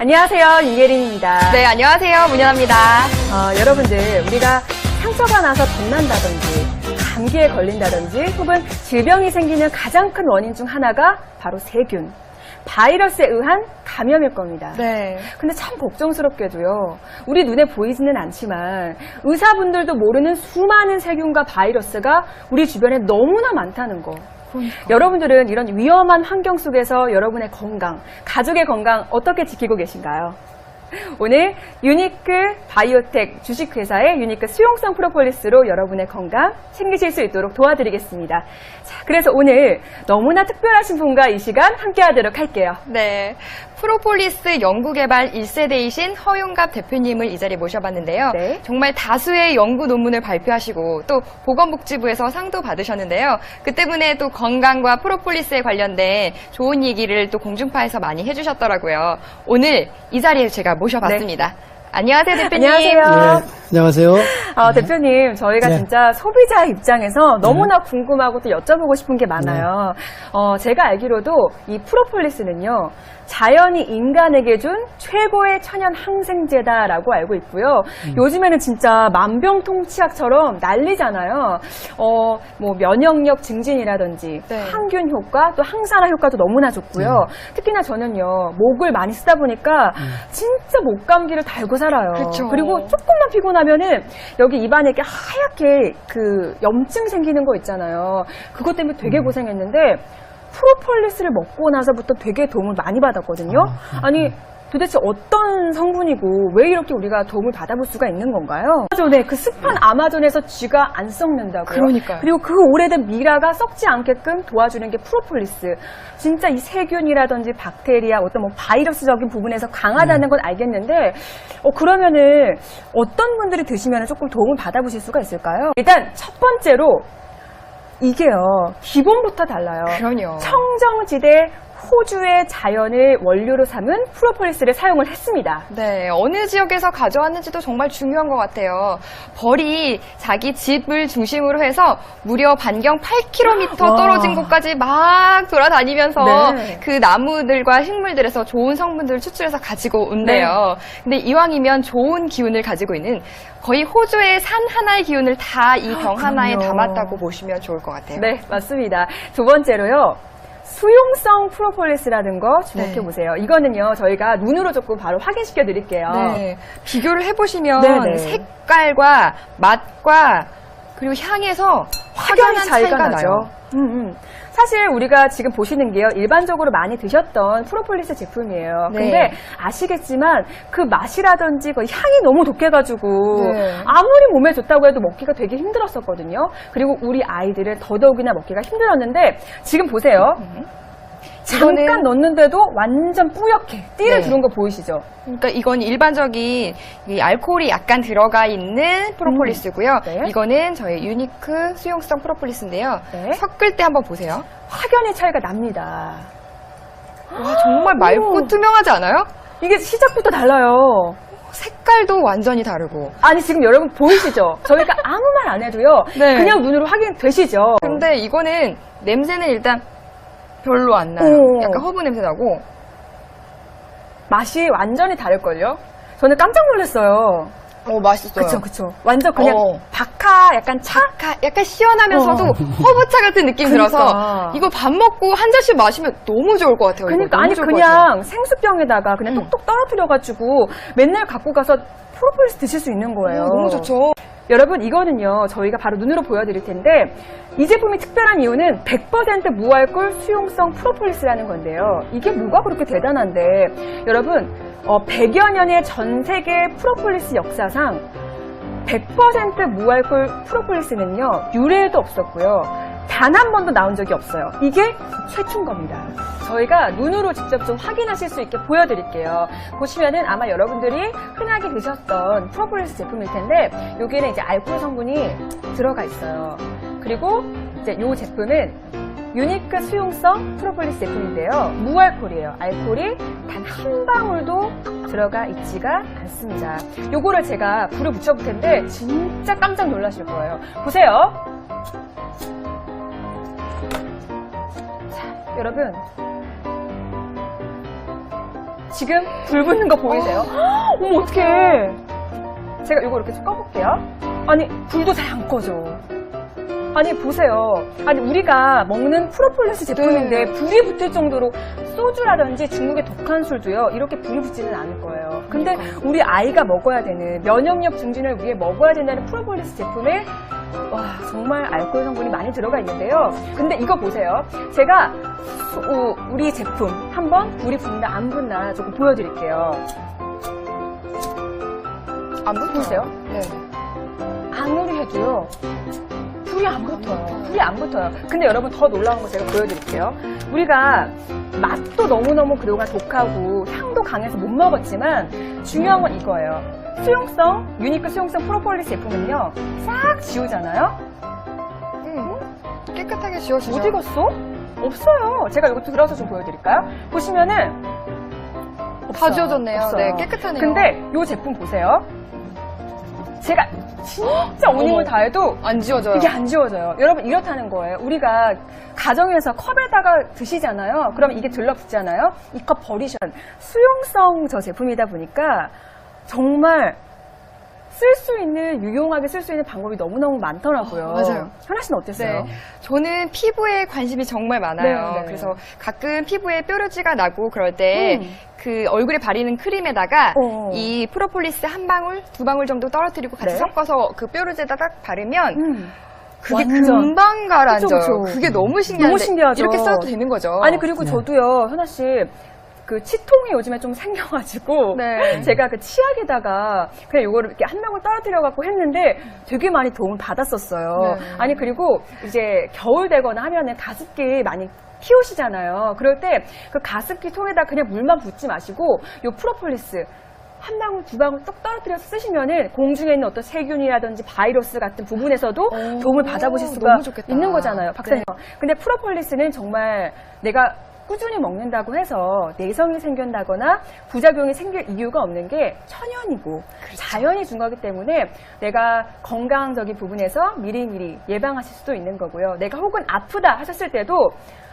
안녕하세요. 이예린입니다. 네, 안녕하세요. 문현아입니다. 어, 여러분들, 우리가 상처가 나서 덧난다든지, 감기에 걸린다든지, 혹은 질병이 생기는 가장 큰 원인 중 하나가 바로 세균, 바이러스에 의한 감염일 겁니다. 네. 근데 참 걱정스럽게도요. 우리 눈에 보이지는 않지만 의사분들도 모르는 수많은 세균과 바이러스가 우리 주변에 너무나 많다는 거. 여러분들은 이런 위험한 환경 속에서 여러분의 건강, 가족의 건강 어떻게 지키고 계신가요? 오늘 유니크 바이오텍 주식회사의 유니크 수용성 프로폴리스로 여러분의 건강 챙기실 수 있도록 도와드리겠습니다. 자, 그래서 오늘 너무나 특별하신 분과 이 시간 함께 하도록 할게요. 네. 프로폴리스 연구개발 1세대이신 허용갑 대표님을 이 자리에 모셔봤는데요. 네. 정말 다수의 연구 논문을 발표하시고 또 보건복지부에서 상도 받으셨는데요. 그 때문에 또 건강과 프로폴리스에 관련된 좋은 얘기를 또 공중파에서 많이 해주셨더라고요. 오늘 이 자리에 제가 모셔봤습니다. 안녕하세요, 대표님. 안녕하세요. 네, 안녕하세요. 어, 대표님, 저희가 네. 진짜 소비자 입장에서 너무나 궁금하고 또 여쭤보고 싶은 게 많아요. 어, 제가 알기로도 이 프로폴리스는요, 자연이 인간에게 준 최고의 천연 항생제다라고 알고 있고요. 요즘에는 진짜 만병통치약처럼 난리잖아요. 어, 뭐 면역력 증진이라든지 네. 항균 효과 또 항산화 효과도 너무나 좋고요. 특히나 저는요, 목을 많이 쓰다 보니까 진짜 목 감기를 달고 살아요. 그쵸. 그리고 조금만 피곤하면은 여기 입안에 이렇게 하얗게 그 염증 생기는 거 있잖아요. 그것 때문에 되게 고생했는데 프로폴리스를 먹고 나서부터 되게 도움을 많이 받았거든요. 아니 도대체 어떤 성분이고 왜 이렇게 우리가 도움을 받아볼 수가 있는 건가요? 아마존에 그 습한 아마존에서 쥐가 안 썩는다고요. 그러니까요. 그리고 그 오래된 미라가 썩지 않게끔 도와주는 게 프로폴리스. 진짜 이 세균이라든지 박테리아, 어떤 뭐 바이러스적인 부분에서 강하다는 건 알겠는데, 어, 그러면은 어떤 분들이 드시면 조금 도움을 받아보실 수가 있을까요? 일단 첫 번째로 이게요, 기본부터 달라요. 그럼요. 청정지대 호주의 자연을 원료로 삼은 프로폴리스를 사용을 했습니다. 네, 어느 지역에서 가져왔는지도 정말 중요한 것 같아요. 벌이 자기 집을 중심으로 해서 무려 반경 8km 와. 떨어진 곳까지 막 돌아다니면서 네. 그 나무들과 식물들에서 좋은 성분들을 추출해서 가지고 온대요. 근데 이왕이면 좋은 기운을 가지고 있는 거의 호주의 산 하나의 기운을 다 이 병 하나에. 담았다고 보시면 좋을 것 같아요. 네, 맞습니다. 두 번째로요. 수용성 프로폴리스라는 거 주목해 네. 보세요. 이거는요, 저희가 눈으로 조금 바로 확인시켜 드릴게요. 네. 비교를 해보시면 네네. 색깔과 맛과 그리고 향에서 확연히 확연한 차이가, 차이가 나죠. 나요. 음, 음. 사실 우리가 지금 보시는 게요, 일반적으로 많이 드셨던 프로폴리스 제품이에요. 네. 근데 아시겠지만 그 맛이라든지 그 향이 너무 독해가지고 네. 아무리 몸에 좋다고 해도 먹기가 되게 힘들었었거든요. 그리고 우리 아이들은 더더욱이나 먹기가 힘들었는데 지금 보세요. 잠깐 이거는- 넣는데도 완전 뿌옇게 띠를 네. 두른 거 보이시죠? 그러니까 이건 일반적인 이 알코올이 약간 들어가 있는 프로폴리스고요. 음. 네. 이거는 저희 유니크 수용성 프로폴리스인데요. 네. 섞을 때 한번 보세요. 확연히 차이가 납니다. 와, 정말 맑고 오. 투명하지 않아요? 이게 시작부터 달라요. 색깔도 완전히 다르고. 아니 지금 여러분 보이시죠? 저희가 아무 말 안 해도요. 네. 그냥 눈으로 확인되시죠? 근데 이거는 냄새는 일단 별로 안 나요. 오. 약간 허브 냄새 나고. 맛이 완전히 다를걸요? 저는 깜짝 놀랐어요. 어, 맛있어요. 그쵸 그쵸. 완전 그냥 어. 박하 약간 차? 가- 약간 시원하면서도 어. 허브차 같은 느낌 그러니까. 들어서 이거 밥 먹고 한 잔씩 마시면 너무 좋을 것 같아요. 이거 그러니까 너무 아니 좋을 것 같아요. 그냥 생수병에다가 그냥 음. 톡톡 떨어뜨려가지고 맨날 갖고 가서 프로폴리스 드실 수 있는 거예요. 어, 너무 좋죠. 여러분 이거는요 저희가 바로 눈으로 보여드릴 텐데 이 제품이 특별한 이유는 100% 무알콜 수용성 프로폴리스라는 건데요. 이게 뭐가 그렇게 대단한데? 여러분 어, 100여 년의 전 세계 프로폴리스 역사상 100% 무알콜 프로폴리스는요 유래에도 없었고요 단 한 번도 나온 적이 없어요 이게 최초인 겁니다 저희가 눈으로 직접 좀 확인하실 수 있게 보여드릴게요 보시면은 아마 여러분들이 흔하게 드셨던 프로폴리스 제품일 텐데 여기에는 이제 알코올 성분이 들어가 있어요 그리고 이제 이 제품은 유니크 수용성 프로폴리스 제품인데요. 무알콜이에요. 알코올이 단 한 방울도 들어가 있지가 않습니다. 요거를 제가 불을 붙여볼 텐데 진짜 깜짝 놀라실 거예요. 보세요. 여러분. 지금 불 붙는 거 보이세요? 어머, 어떡해. 제가 이거 이렇게 좀 꺼볼게요. 아니, 불도 잘 안 꺼져. 아니, 보세요. 아니, 우리가 먹는 프로폴리스 제품인데 네. 불이 붙을 정도로 소주라든지 중국의 독한 술도요, 이렇게 불이 붙지는 않을 거예요. 근데 우리 아이가 먹어야 되는 면역력 증진을 위해 먹어야 된다는 프로폴리스 제품에 와, 정말 알코올 성분이 많이 들어가 있는데요. 근데 이거 보세요. 제가 우리 제품 한번 불이 붙나 안 붙나 조금 보여드릴게요. 안 붙어요. 보세요. 네. 아무리 해도요. 불이 안 붙어요. 불이 안 붙어요. 근데 여러분 더 놀라운 거 제가 보여드릴게요. 우리가 맛도 너무너무 그동안 독하고 향도 강해서 못 먹었지만 중요한 건 이거예요. 수용성, 유니크 수용성 프로폴리스 제품은요. 싹 지우잖아요. 음, 깨끗하게 지워지죠. 어디 갔어? 없어요. 제가 이거 들어서 좀 보여드릴까요? 보시면은 다 없어요. 지워졌네요. 없어요. 네, 깨끗하네요. 근데 이 제품 보세요. 제가 진짜 온 힘을. 다해도 안 지워져요. 이게 안 지워져요. 여러분 이렇다는 거예요. 우리가 가정에서 컵에다가 드시잖아요. 그럼 이게 들러붙잖아요. 이 컵 버리셔. 수용성 저 제품이다 보니까 정말 쓸 수 있는 유용하게 쓸 수 있는 방법이 너무너무 많더라고요. 어, 맞아요. 하나 씨는 어땠어요? 네. 저는 피부에 관심이 정말 많아요. 네, 네. 그래서 가끔 피부에 뾰루지가 나고 그럴 때 음. 그 얼굴에 바르는 크림에다가 어. 이 프로폴리스 한 방울, 두 방울 정도 떨어뜨리고 같이 네. 섞어서 그 뾰루지에다 딱 바르면 음. 그게 완전. 금방 가라앉아요. 그쵸, 그쵸. 그게 너무 신기한데 너무 신기하죠. 이렇게 써도 되는 거죠. 아니 그리고 저도요, 현아 씨. 그 치통이 요즘에 좀 생겨가지고 네. 제가 그 치약에다가 그냥 이거를 이렇게 한 명을 떨어뜨려 갖고 했는데 되게 많이 도움을 받았었어요. 네. 아니 그리고 이제 겨울 되거나 하면은 가습기 많이 키우시잖아요. 그럴 때 그 가습기 통에다 그냥 물만 붓지 마시고 요 프로폴리스 한 방울 두 방울 똑 떨어뜨려서 쓰시면은 공중에 있는 어떤 세균이라든지 바이러스 같은 부분에서도 오, 도움을 받아보실 수가. 있는 거잖아요, 박사님. 근데 프로폴리스는 정말 내가 꾸준히 먹는다고 해서 내성이 생긴다거나 부작용이 생길 이유가 없는 게 천연이고 자연이 준 거기 때문에 내가 건강적인 부분에서 미리미리 예방하실 수도 있는 거고요. 내가 혹은 아프다 하셨을 때도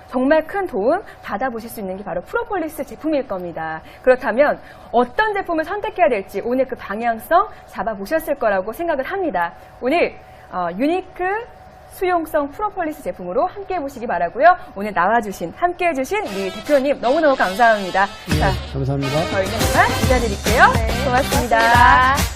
정말 큰 도움 받아보실 수 있는 게 바로 프로폴리스 제품일 겁니다. 그렇다면 어떤 제품을 선택해야 될지 오늘 그 방향성 잡아보셨을 거라고 생각을 합니다. 오늘 어, 유니크 수용성 프로폴리스 제품으로 함께 해보시기 바라고요. 오늘 나와주신, 함께 해주신 우리 대표님 너무너무 감사합니다. 자, 감사합니다. 저희는 이만 인사드릴게요. 고맙습니다. 고맙습니다.